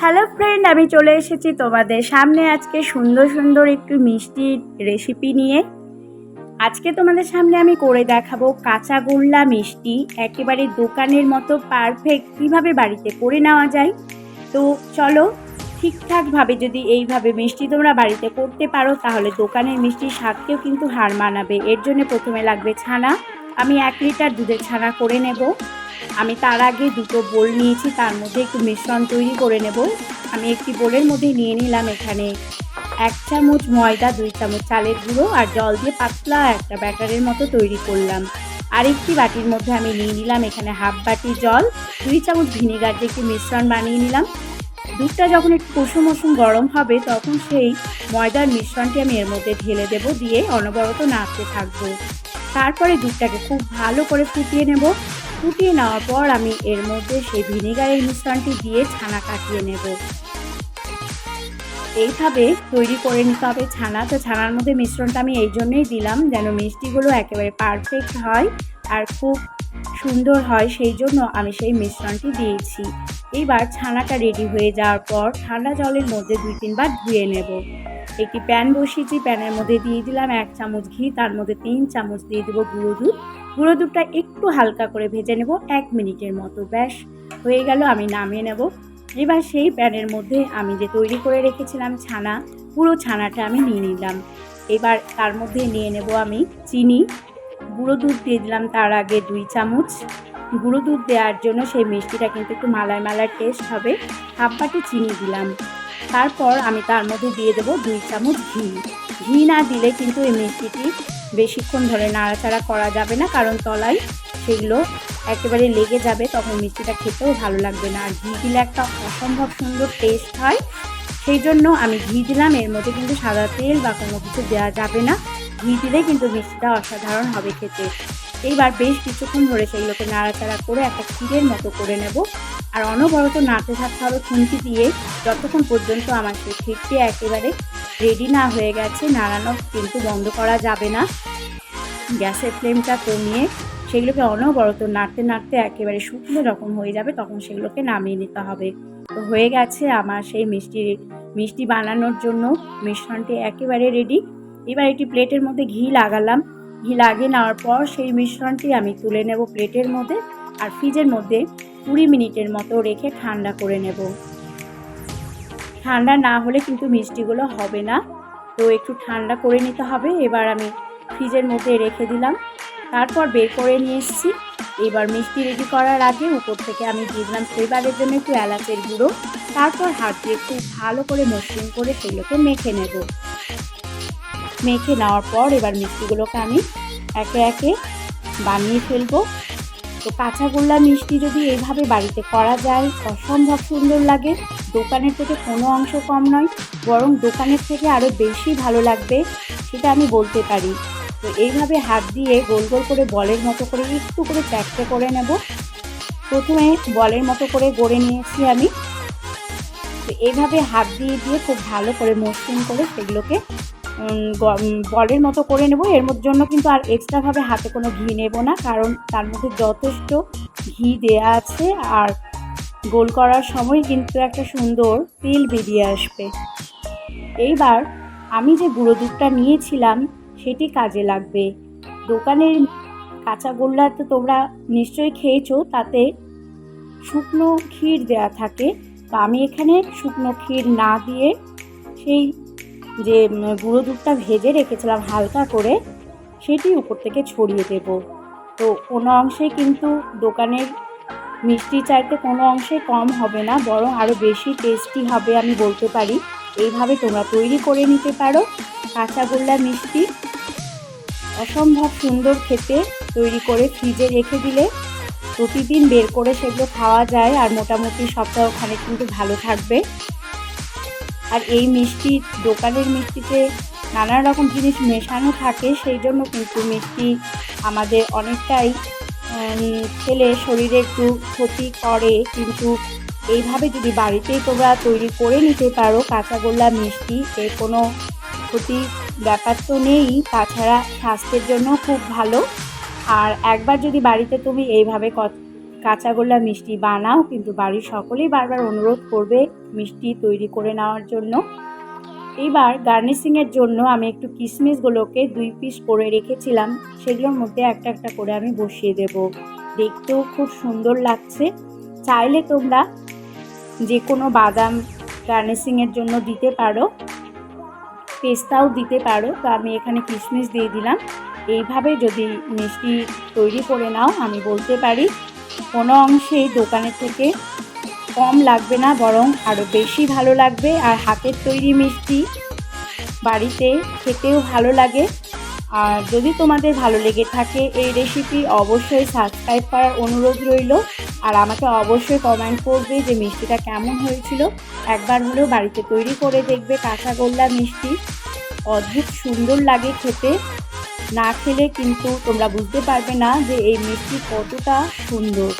Hello friend আমি চলে এসেছি তোমাদের সামনে আজকে সুন্দর সুন্দর একটু মিষ্টির রেসিপি নিয়ে। আজকে তোমাদের সামনে আমি করে দেখাবো কাঁচা গোল্লা মিষ্টি, একেবারে দোকানের মতো পারফেক্ট কীভাবে বাড়িতে করে নেওয়া যায়। তো চলো ঠিকঠাকভাবে যদি এইভাবে মিষ্টি তোমরা বাড়িতে করতে পারো, তাহলে দোকানের মিষ্টির স্বাদকেও কিন্তু হার মানাবে। এর জন্য প্রথমে লাগবে ছানা। আমি এক লিটার দুধের ছানা করে নেব। আমি তার আগে দুটো বোল নিয়েছি, তার মধ্যে একটু মিশ্রণ তৈরি করে নেব। আমি একটি বোলের মধ্যে নিয়ে নিলাম এখানে এক চামচ ময়দা, দুই চামচ চালের গুঁড়ো আর জল দিয়ে পাতলা একটা ব্যাটারের মতো তৈরি করলাম। আরেকটি বাটির মধ্যে আমি নিয়ে নিলাম এখানে হাফ বাটি জল, দুই চামচ ভিনেগার দিয়ে একটি মিশ্রণ বানিয়ে নিলাম। দুধটা যখন একটু কুসুম কুসুম গরম হবে, তখন সেই ময়দার মিশ্রণটি আমি এর মধ্যে ঢেলে দেব দিয়ে অনবরত নাড়তে থাকব। তারপরে দুধটাকে খুব ভালো করে ফুটিয়ে নেব। ফুটিয়ে নেওয়ার পর আমি এর মধ্যে সেই ভিনেগারের মিশ্রণটি দিয়ে ছানা কাটিয়ে নেব। এইভাবে তৈরি করে নিতে হবে ছানা। তো ছানার মধ্যে মিশ্রণটা আমি এই জন্যই দিলাম যেন মিষ্টিগুলো একেবারে পারফেক্ট হয় আর খুব সুন্দর হয়। সেই জন্য আমি সেই মিশ্রণটি দিয়েছি। এইবার ছানাটা রেডি হয়ে যাওয়ার পর ঠান্ডা জলের মধ্যে দুই তিনবার ধুয়ে নেব। একটি প্যান বসিয়েছি, প্যানের মধ্যে দিয়ে দিলাম এক চামচ ঘি, তার মধ্যে তিন চামচ দিয়ে দেবো গুঁড়ো দুধ। গুঁড়ো দুধটা একটু হালকা করে ভেজে নেব এক মিনিটের মতো। ব্যাস, হয়ে গেল, আমি নামিয়ে নেব। এবার সেই প্যানের মধ্যে আমি যে তৈরি করে রেখেছিলাম ছানা, পুরো ছানাটা আমি নিয়ে নিলাম। এবার তার মধ্যে নিয়ে নেব আমি চিনি। গুঁড়ো দুধ দিয়ে দিলাম তার আগে দুই চামচ। গুঁড়ো দুধ দেওয়ার জন্য সেই মিষ্টিটা কিন্তু একটু মালাই মালাই টেস্ট হবে। হাফ বাটি চিনি দিলাম। তারপর আমি তার মধ্যে দিয়ে দেবো দুই চামচ ঘি। ঘি না দিলে কিন্তু এই মিষ্টিটি বেশিক্ষণ ধরে নাড়াচাড়া করা যাবে না, কারণ তলায় সেগুলো একেবারে লেগে যাবে, তখন মিষ্টিটা খেতেও ভালো লাগবে না। আর ঘি দিলে একটা অসম্ভব সুন্দর টেস্ট হয়। সেই জন্য আমি ঘি দিলাম, এর মধ্যে কিন্তু সাদা তেল বা কোনো কিছু দেওয়া যাবে না। ঘি দিলে কিন্তু মিষ্টিটা অসাধারণ হবে খেতে। এইবার বেশ কিছুক্ষণ ধরে সেগুলোকে নাড়াচাড়া করে একটা ক্ষীরের মতো করে নেব। আর অনবরত নাড়তে থাকতে হবে খুন্তি দিয়ে, যতক্ষণ পর্যন্ত আমার সেই ক্ষীরটি একেবারে রেডি না হয়ে গেছে, নাড়ানো কিন্তু বন্ধ করা যাবে না। গ্যাসের ফ্লেমটা কমিয়ে সেগুলোকে অনবরত নাড়তে নাড়তে একেবারে শুকনো রকম হয়ে যাবে তখন সেগুলোকে নামিয়ে নিতে হবে। তো হয়ে গেছে আমার সেই মিষ্টি মিষ্টি বানানোর জন্য মিশ্রণটি একেবারে রেডি এবার একটি প্লেটের মধ্যে ঘি লাগালাম। ঘি লাগিয়ে নেওয়ার পর সেই মিশ্রণটি আমি তুলে নেব প্লেটের মধ্যে আর ফ্রিজের মধ্যে কুড়ি মিনিটের মতো রেখে ঠান্ডা করে নেব। ঠান্ডা না হলে কিন্তু মিষ্টিগুলো হবে না। তো একটু ঠান্ডা করে নিতে হবে। এবার আমি ফ্রিজের মধ্যে রেখে দিলাম। তারপর বের করে নিয়ে এসেছি। এবার মিষ্টি রেডি করার আগে উপর থেকে আমি দিয়ে দিলাম ফ্লেভারের জন্য একটু এলাচের গুঁড়ো। তারপর হাত দিয়ে খুব ভালো করে মসৃণ করে সেগুলোকে মেখে নেব। মেখে নেওয়ার পর এবার মিষ্টিগুলোকে আমি একে একে বানিয়ে ফেলব। তো কাঁচাগোল্লা মিষ্টি যদি এইভাবে বাড়িতে করা যায়, অসম্ভব সুন্দর লাগে। দোকানের থেকে কোনো অংশ কম নয়, বরং দোকানের থেকে আরও বেশি ভালো লাগবে সেটা আমি বলতে পারি। তো এইভাবে হাত দিয়ে গোল গোল করে বলের মতো করে একটু করে চ্যাকটে করে নেব। প্রথমে বলের মতো করে গড়ে নিয়েছি আমি। তো এইভাবে হাত দিয়ে দিয়ে খুব ভালো করে মসৃণ করে সেগুলোকে বলের মতো করে নেব। এর জন্য কিন্তু আর এক্সট্রাভাবে হাতে কোনো ঘি নেব না, কারণ তার মধ্যে যথেষ্ট ঘি দেয়া আছে। আর গোল করার সময় কিন্তু একটা সুন্দর তেল বেরিয়ে আসবে। এইবার আমি যে গুঁড়ো দুধটা নিয়েছিলাম, সেটি কাজে লাগবে। দোকানের কাঁচা গোল্লা তো তোমরা নিশ্চয়ই খেয়েছো, তাতে শুকনো ক্ষীর দেয়া থাকে। তো আমি এখানে শুকনো ক্ষীর না দিয়ে সেই যে গুঁড়ো দুধটা ভেজে রেখেছিলাম হালকা করে, সেটি উপর থেকে ছড়িয়ে দেব। তো কোনো অংশে কিন্তু দোকানের মিষ্টি চাইতে কোনো অংশে কম হবে না, বরং আরও বেশি টেস্টি হবে আমি বলতে পারি। এইভাবে তোমরা তৈরি করে নিতে পারো কাঁচাগোল্লা মিষ্টি। অসম্ভব সুন্দর খেতে তৈরি করে ফ্রিজে রেখে দিলে প্রতিদিন বের করে সেগুলো খাওয়া যায় আর মোটামুটি সপ্তাহখানে কিন্তু ভালো থাকবে। আর এই মিষ্টি, দোকানের মিষ্টিতে নানা রকম জিনিস মেশানো থাকে, সেই জন্য কিন্তু মিষ্টি আমাদের অনেকটাই খেলে শরীরে একটু ক্ষতি করে, কিন্তু এইভাবে যদি বাড়িতেই তোমরা তৈরি করে নিতে পারো কাঁচাগোল্লা মিষ্টি এর কোনো ক্ষতি ব্যাপার তো নেই। তাছাড়া স্বাস্থ্যের জন্য খুব ভালো। আর একবার যদি বাড়িতে তুমি এইভাবে কাঁচাগোল্লা মিষ্টি বানাও, কিন্তু বাড়ির সকলেই বারবার অনুরোধ করবে মিষ্টি তৈরি করে নেওয়ার জন্য। এইবার গার্নিশিংয়ের জন্য আমি একটু কিশমিশগুলোকে দুই পিস করে রেখেছিলাম, সেগুলোর মধ্যে একটা একটা করে আমি বসিয়ে দেব। দেখতেও খুব সুন্দর লাগছে। চাইলে তোমরা যে কোনো বাদাম গার্নিশিংয়ের জন্য দিতে পারো, পেস্তাও দিতে পারো। তো আমি এখানে কিশমিশ দিয়ে দিলাম। এইভাবে যদি মিষ্টি তৈরি করে নাও, আমি বলতে পারি কোনো অংশেই দোকানের থেকে কম লাগবে না, বরং আরও বেশি ভালো লাগবে। আর হাতের তৈরি মিষ্টি বাড়িতে খেতেও ভালো লাগে। আর যদি তোমাদের ভালো লেগে থাকে এই রেসিপি অবশ্যই সাবস্ক্রাইব করার অনুরোধ রইল। আর আমাকে অবশ্যই কমেন্ট করবে যে মিষ্টিটা কেমন হয়েছিল। একবার হলেও বাড়িতে তৈরি করে দেখবে কাঁচাগোল্লা মিষ্টি। অদ্ভুত সুন্দর লাগে খেতে। না খেলে কিন্তু তোমরা বুঝতে পারবে না যে এই মিষ্টি কতটা সুন্দর।